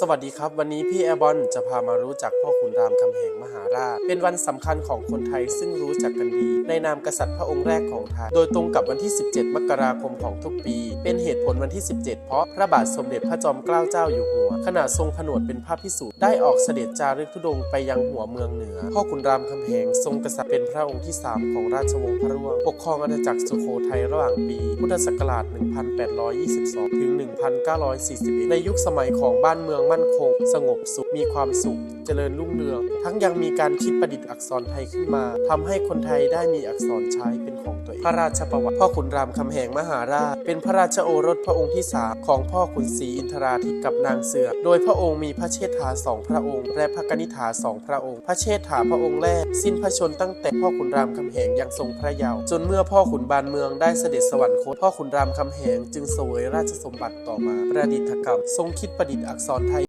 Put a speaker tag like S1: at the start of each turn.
S1: สวัสดีครับ วันนี้พี่แอร์บอลจะพามารู้จักพ่อขุนรามคำแหงมหาราช เป็นวันสำคัญของคนไทยซึ่งรู้จักกันดี ในนามกษัตริย์พระองค์แรกของไทย โดยตรงกับวันที่ 17 มกราคมของทุกปี เป็นเหตุผลวันที่ 17 เพราะพระบาทสมเด็จพระจอมเกล้าเจ้าอยู่หัว ขณะทรงผนวดเป็นพระพิสุได้ออกเสด็จจารึกธุดงไปยังหัวเมืองเหนือ พ่อขุนรามคำแหงทรงกษัตริย์เป็นพระองค์ที่ 3 ของราชวงศ์พระร่วง ปกครองอาณาจักรสุโขทัยระหว่างปี พุทธศักราช 1822 ถึง 1941 ในยุคสมัยของบ้านเมืองมั่นคง สงบสุขมีความสุข เจริญรุ่งเรือง ทั้งยังมีการคิดประดิษฐ์อักษรไทยขึ้นมาทำให้คนไทยได้มีอักษรใช้เป็นของตัวเอง พระราชประวัติ พ่อขุนรามคำแหงมหาราช เป็นพระราชโอรสพระองค์ที่สามของพ่อขุนศรีอินทราธิกับนางเสือ โดยพระองค์มีพระเชษฐาสองพระองค์ และพระกนิษฐาสองพระองค์ พระเชษฐาพระองค์แรก สิ้นพระชนตั้งแต่พ่อขุนรามคำแหงยังทรงพระเยาว์จนเมื่อพ่อขุนบานเมืองได้เสด็จสวรรคตพ่อขุนรามคำแหง จึงสวยราชสมบัติต่อมาประดิษฐกรรม ทรงคิดประดิษฐ์อักษรไทย